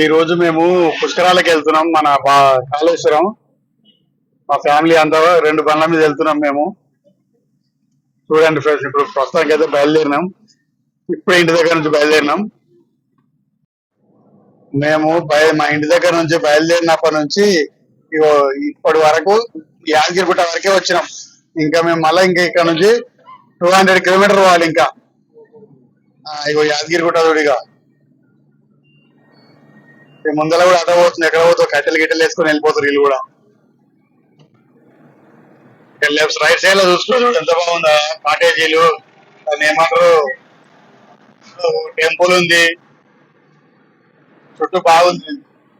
ఈ రోజు మేము పుష్కరాలకు వెళ్తున్నాం మన బా- కాళేశ్వరం. మా ఫ్యామిలీ అంతా రెండు బండ్ల మీద వెళ్తున్నాం మేము. చూడండి ఫ్రెండ్స్ ఇప్పుడు ప్రస్తుతానికి అయితే బయలుదేరినాం. ఇప్పుడు ఇంటి దగ్గర నుంచి బయలుదేరినాం. మేము బయ మా ఇంటి దగ్గర నుంచి బయలుదేరినప్పటి నుంచి ఇగో ఇప్పటి వరకు యాదగిరిగుట్ట వరకే వచ్చినాం. ఇంకా మేము మళ్ళీ ఇంకా ఇక్కడ నుంచి టూ హండ్రెడ్ కిలోమీటర్ పోవాలి ఇంకా. ఆ, ఇగో యాదగిరిగుట్ట చూడిగా ముందర కూడా అట పోతుంది ఎక్కడ పోతుంది కట్టెలు గిట్టెలు వేసుకొని వెళ్ళిపోతారు వీళ్ళు కూడా. లెఫ్ట్ రైట్ సైడ్లో చూసుకోవచ్చు ఎంత బాగుందా. కాటేజీలు దాన్ని ఏమంటారు? టెంపుల్ ఉంది. చుట్టూ బాగుంది.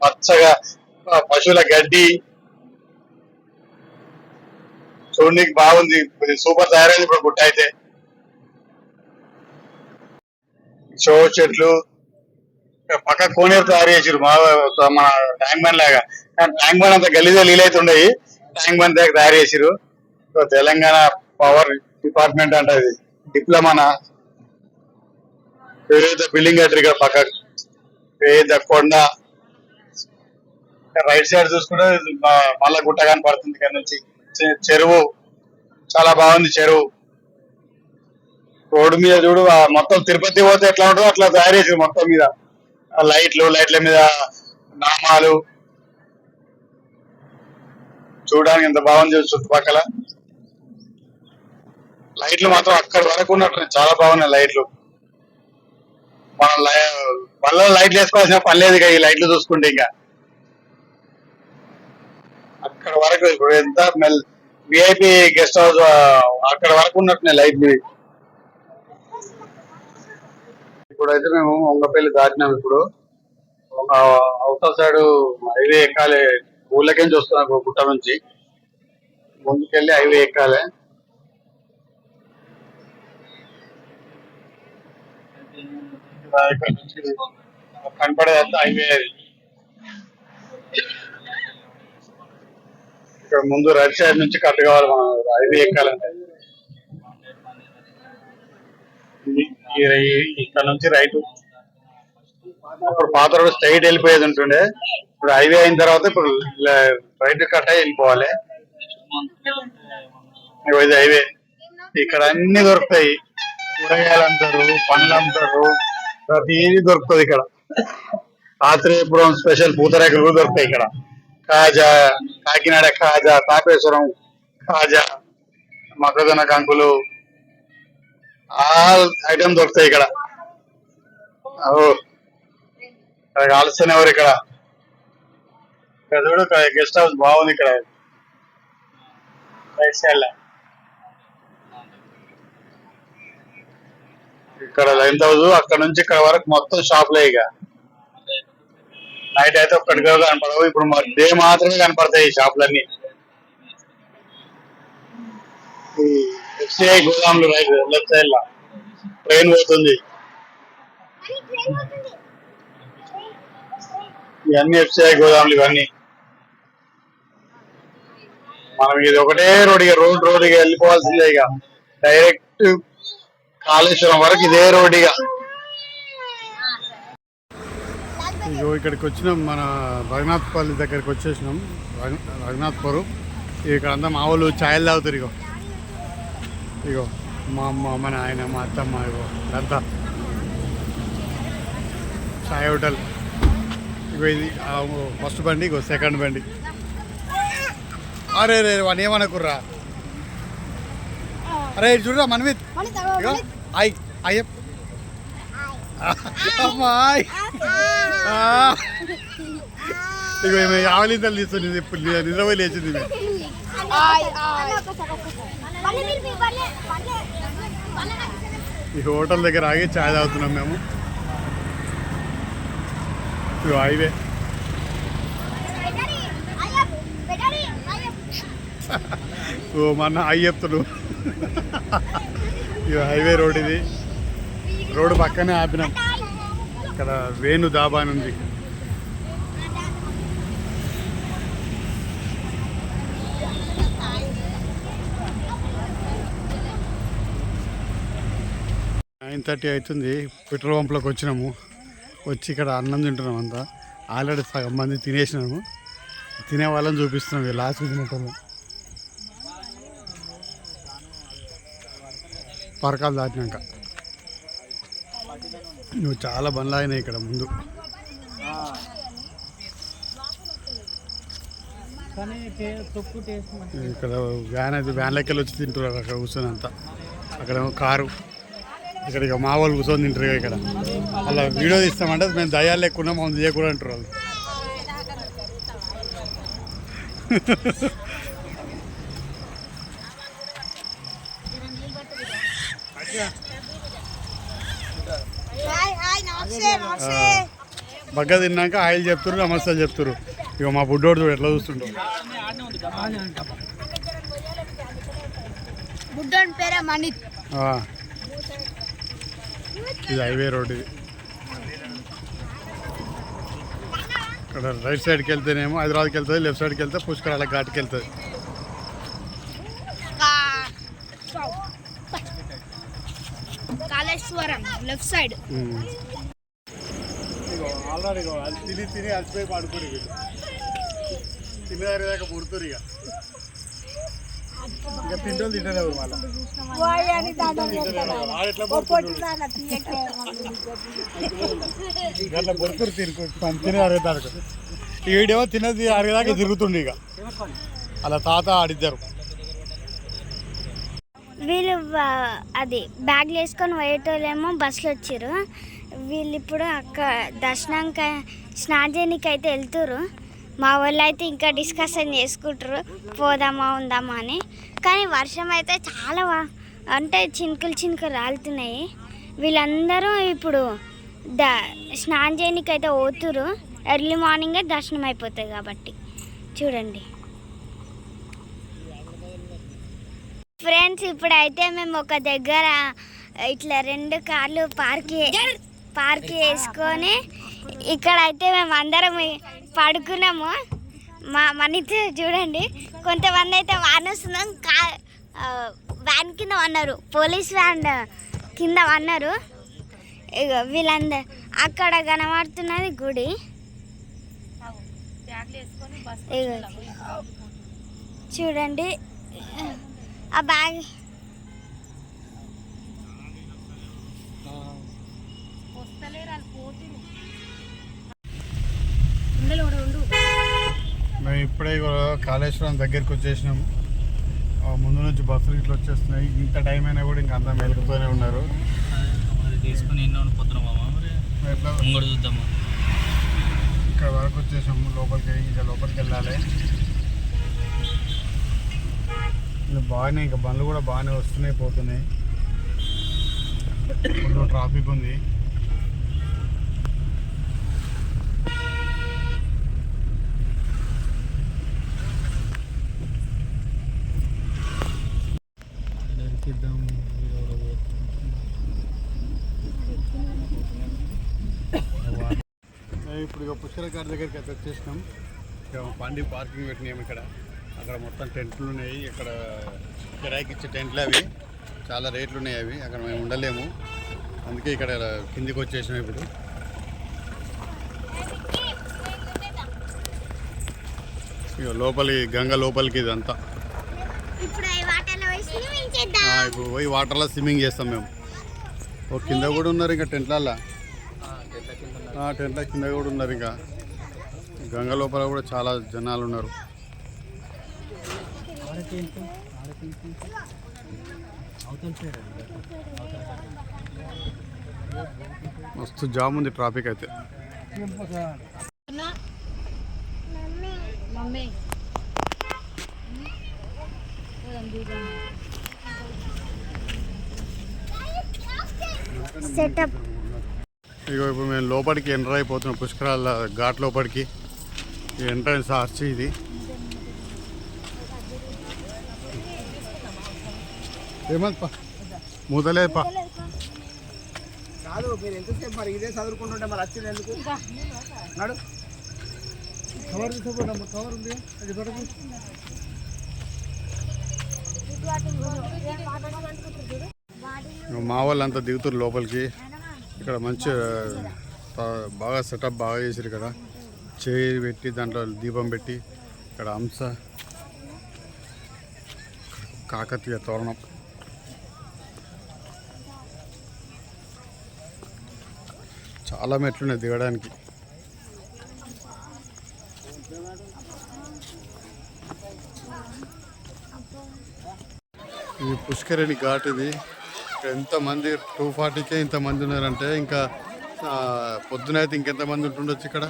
పచ్చగా పశువుల గడ్డి. చూడడానికి బాగుంది. ఇది సూపర్ తయారైంది ఇప్పుడు గుట్ట అయితే. షో చెట్లు. పక్క కోనేరు తయారు చేసారు మా మన ట్యాంక్ బండ్ లాగా. ట్యాంక్ బండ్ అంత గలీజా లీలైతుండయి ట్యాంక్ బండ్ దగ్గర తయారు చేసారు తెలంగాణ పవర్ డిపార్ట్మెంట్ అంటే అది. డిప్లొమానా పెద్ద బిల్డింగ్ కట్టారు ఇక్కడ పక్క పెద్ద కొండ. రైట్ సైడ్ చూసుకుంటే మ- మల్ల గుట్ట కనపడుతుంది ఇక్కడ నుంచి. చె- చెరువు. చాలా బాగుంది చెరువు. రోడ్డు మీద చూడు ఆ మొత్తం తిరుపతి పోతే ఎట్లా ఉంటుందో అట్లా తయారు చేసింది మొత్తం మీద. లైట్లు లైట్ల మీద నామాలు. చూడడానికి ఎంత బాగుంది చుట్టుపక్కల. లైట్లు మాత్రం అక్కడి వరకు ఉన్నట్టు చాలా బాగున్నాయి లైట్లు. మన వల్ల లైట్లు వేసుకోవాల్సిన పని లేదు ఇక ఈ లైట్లు చూసుకుంటే ఇంకా. అక్కడ వరకు ఇప్పుడు ఎంత మెల్ విఐపి గెస్ట్ హౌస్ అక్కడ వరకు ఉన్నట్టున్నాయి లైట్లు. ఇప్పుడైతే మేము వంగపల్లి దాటినాం ఇప్పుడు. అవతల సైడ్ హైవే ఎక్కాలి. ఊళ్ళకేం చూస్తున్నాం గుట్ట నుంచి. ముందుకెళ్ళి హైవే ఎక్కాలి. ఇక్కడ నుంచి కనపడేదంతా హైవే ఇక్కడ ముందు రైట్ సైడ్ నుంచి కట్ కావాలి మనం. హైవే ఎక్కాలంటే. ఇక్కడ నుంచి రైట్. అప్పుడు పాత రోడ్ స్ట్రైట్ వెళ్ళిపోయేది ఉంటుండే. ఇప్పుడు హైవే అయిన తర్వాత ఇప్పుడు రైట్ కట్ అయి వెళ్ళిపోవాలి. ఇది హైవే. ఇక్కడ అన్ని దొరుకుతాయి. కూరగాయలు అంటారు పండ్లు అంటారు ప్రతిదీ దొరుకుతుంది ఇక్కడ. ఆత్రేయపురం స్పెషల్ పూతరేకలు కూడా దొరుకుతాయి ఇక్కడ. కాజా కాకినాడ కాజా తాపేశ్వరం కాజా మొక్కజొన్న కంకులు ఆల్ ఐటమ్ దొరుకుతాయి ఇక్కడ. ఆలస్యం ఎవరు ఇక్కడ. ఇక్కడ చూడు గెస్ట్ హౌస్ బాగుంది ఇక్కడ. రైట్ సైడ్ ఇక్కడ లైన్ హౌస్ అక్కడ నుంచి ఇక్కడ వరకు మొత్తం షాప్లే ఇక. నైట్ అయితే ఒక్కడికి కనపడవు. ఇప్పుడు డే మాత్రమే కనపడతాయి ఈ షాపులన్నీ. ఎఫ్సిఐ గోదాములు రైట్ లెఫ్ట్ సైడ్లో. ట్రైన్ పోతుంది. ఇవన్నీ ఎఫ్సిఐ గోదాములు ఇవన్నీ. మనం ఇది ఒకటే రోడ్ ఇక రోడ్ రోడ్ ఇక వెళ్ళిపోవాల్సిందే ఇక. డైరెక్ట్ కాళేశ్వరం వరకు ఇదే రోడ్ ఇక. ఇగో ఇక్కడికి వచ్చినాం మన రఘునాథ్పల్లి దగ్గరికి వచ్చేసినాం. రఘు- రఘునాథ్పురం ఇక్కడ అంతా మా వాళ్ళు ఛాయలు తాగుతారు ఇగో. ఇగో మా అమ్మ మా నాయన మా అత్తమ్మ ఇగో అంతా ఛాయ్ హోటల్. ఇగో ఇది ఫస్ట్ బండి ఇగో సెకండ్ బండి. అరే రే వాడు ఏమనుకుర్రా? అరే చూడరా మనమిత్. ఇగో అయ్ అయ్యప్ అమ్మాయ్ ఈమె ఆవలింతలు ఇప్పుడు నిజమే లేచింది. ఈ హోటల్ దగ్గర ఆగి చాయ్ తాగుతున్నాం మేము. హైవే ఓ మన అయ్యి చెప్తుడు ఇగో హైవే రోడ్ ఇది. రోడ్డు పక్కనే ఆపినాం. ఇక్కడ వేణు దాబా అని ఉంది. నైన్ థర్టీ అవుతుంది. పెట్రోల్ పంప్లోకి వచ్చినాము. వచ్చి ఇక్కడ అన్నం తింటున్నాం అంతా. ఆల్రెడీ సగం మంది తినేసినాము. తినే వాళ్ళని చూపిస్తున్నాం లాస్ట్ తినేటోళ్ళు. పరకాలు దాటినాక. నువ్వు చాలా బండ్లు అయినాయి ఇక్కడ ముందు. ఇక్కడ వ్యాన్ అయితే వ్యాన్ లెక్కలు వచ్చి తింటున్నారు అక్కడ కూర్చొని అంతా. అక్కడేమో కారు. ఇక్కడ ఇక మా వాళ్ళు కూర్చొని తింటారు ఇక ఇక్కడ. అలా వీడియో తీస్తామంటే మేము దయాలు లేకుండా మనం చేయకూడదు అంటారు వాళ్ళు. బగ్గ తిన్నాక ఆయిల్ చెప్తారు నమస్తే చెప్తారు ఇక మా బుడ్డోడు చూడు ఎట్లా చూస్తుండో. బుడ్డోని పేరే మణిత్. ఇది హైవే రోడ్ ఇది. ఇక్కడ రైట్ సైడ్కి వెళ్తేనేమో హైదరాబాద్కి వెళ్తుంది లెఫ్ట్ సైడ్కి వెళ్తే పుష్కరాల ఘాట్కి వెళ్తుంది. కా- కాళేశ్వరం లెఫ్ట్ సైడ్. ఆల్రెడీ అది తిని తిని అలసిపోయి పడుకోరు వీళ్ళు తినేదాకా పుడుతురు ఇక ఇంకా తింటోళ్ళు తింటేనే మళ్ళీ ఎట్లా అట్లా పొడుతురు తిరుగు తినే అరగదాకా ఈ వీడేమో తినది అరగదాకా తిరుగుతుండే ఇక. అలా తాత ఆడిద్దరు. వీళ్ళు అది బ్యాగ్లు వేసుకొని పోయేటోళ్ళేమో బస్సులో వచ్చారు వీళ్ళు ఇప్పుడు అక్కడ దర్శనంకి స్నానం చేయడానికి అయితే వెళ్తురు మా వాళ్ళు అయితే ఇంకా డిస్కషన్ చేసుకుంటారు. పోదామా ఉందామా అని. కానీ వర్షం అయితే చాలా అంటే చినుకులు చినుకులు రాలుతున్నాయి. వీళ్ళందరూ ఇప్పుడు ద స్నానం చేయడానికి అయితే పోతురు ఎర్లీ మార్నింగే దర్శనం అయిపోతుంది కాబట్టి. చూడండి. ఫ్రెండ్స్ ఇప్పుడైతే మేము ఒక దగ్గర ఇట్లా రెండు కార్లు పార్క్ చే- పార్క్ చేసుకొని ఇక్కడైతే మేము అందరం పడుకున్నాము. మా మనీతో చూడండి కొంతమంది అయితే వాన్ వస్తున్నాం కా వ్యాన్ కింద అన్నారు పోలీస్ వ్యాన్ కింద అన్నారు ఇక వీళ్ళందరూ అక్కడ కనబడుతున్నది గుడి. చూడండి ఆ బ్యాగ్ ఇప్పుడే కాళేశ్వరం దగ్గరికి వచ్చేసినాము ముందు నుంచి బస్సులు ఇట్లా వచ్చేస్తున్నాయి. ఇంత టైం అయినా కూడా ఇంకా అంతా మెలుగుతూనే ఉన్నారు. తీసుకుని చూద్దామా? ఇక్కడ వరకు వచ్చేసాము లోపలికి ఇంకా లోపలికి వెళ్ళాలి. ఇంకా బాగానే ఇంకా బండ్లు కూడా బాగానే వస్తున్నాయి పోతున్నాయి. ట్రాఫిక్ ఉంది. మేము ఇప్పుడు ఇక పుష్కర గారి దగ్గరికి అయితే వచ్చేసినాం. ఇక పండి పార్కింగ్ పెట్టినాం ఇక్కడ. అక్కడ మొత్తం టెంట్లు ఉన్నాయి. ఇక్కడ కిరాయికి ఇచ్చే టెంట్లు అవి. చాలా రేట్లు ఉన్నాయి అవి. అక్కడ మేము ఉండలేము. అందుకే ఇక్కడ కిందికి వచ్చేసినాం ఇప్పుడు. ఇక లోపలి గంగ లోపలికి ఇదంతా. ఇప్పుడు పోయి వాటర్లో స్విమ్మింగ్ చేస్తాం మేము. ఓ కింద కూడా ఉన్నారు ఇంకా టెంట్లల్లో? ఆ, టెంట్ల కింద కూడా ఉన్నారు ఇంకా. గంగ లోపల కూడా చాలా జనాలు ఉన్నారు. మస్తు జామ్ ఉంది ట్రాఫిక్ అయితే. మమ్మీ. సెటప్. ఇగో ఇప్పుడు మేము లోపలికి ఎంటర్ అయిపోతున్నాం పుష్కరాల ఘాట్ లోపలికి. ఈ ఎంట్రన్స్ ఆర్చి ఇది. ఏమంత పా? మూతలేదు పా కాదు మీరు ఎంతసేపు మరి ఇదే చదువుకుంటుంటే మరి వచ్చింది ఎందుకు? నాడు. కవర్ తీసుకోండి కవర్ ఉంది. అది పడకు. మా వాళ్ళంతా దిగుతారు లోపలికి. ఇక్కడ మంచి బాగా సెటప్ బాగా చేసారు ఇక్కడ చేయి పెట్టి దాంట్లో దీపం పెట్టి ఇక్కడ హంస కాకతీయ తోరణం. చాలా మెట్లున్నాయి దిగడానికి. ఇది పుష్కరిణి ఘాట్ ఇది. ఎంతమంది టూ ఫార్టీకే ఇంతమంది ఉన్నారంటే ఇంకా పొద్దున అయితే ఇంకెంతమంది ఉంటుండొచ్చు ఇక్కడ?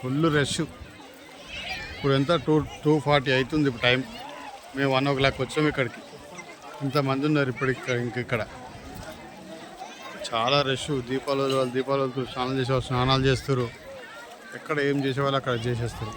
Full rush. ఇప్పుడు ఎంత టూ టూ ఫార్టీ అవుతుంది ఇప్పుడు టైం. మేము వన్ ఓ క్లాక్ వచ్చాము ఇక్కడికి. ఇంతమంది ఉన్నారు ఇప్పుడు ఇక్కడ ఇంక ఇక్కడ. చాలా రష్. దీపాలు వాళ్ళు దీపాలు స్నానం చేసే వాళ్ళు స్నానాలు చేస్తారు. ఎక్కడ ఏం చేసేవాళ్ళు అక్కడ చేసేస్తారు.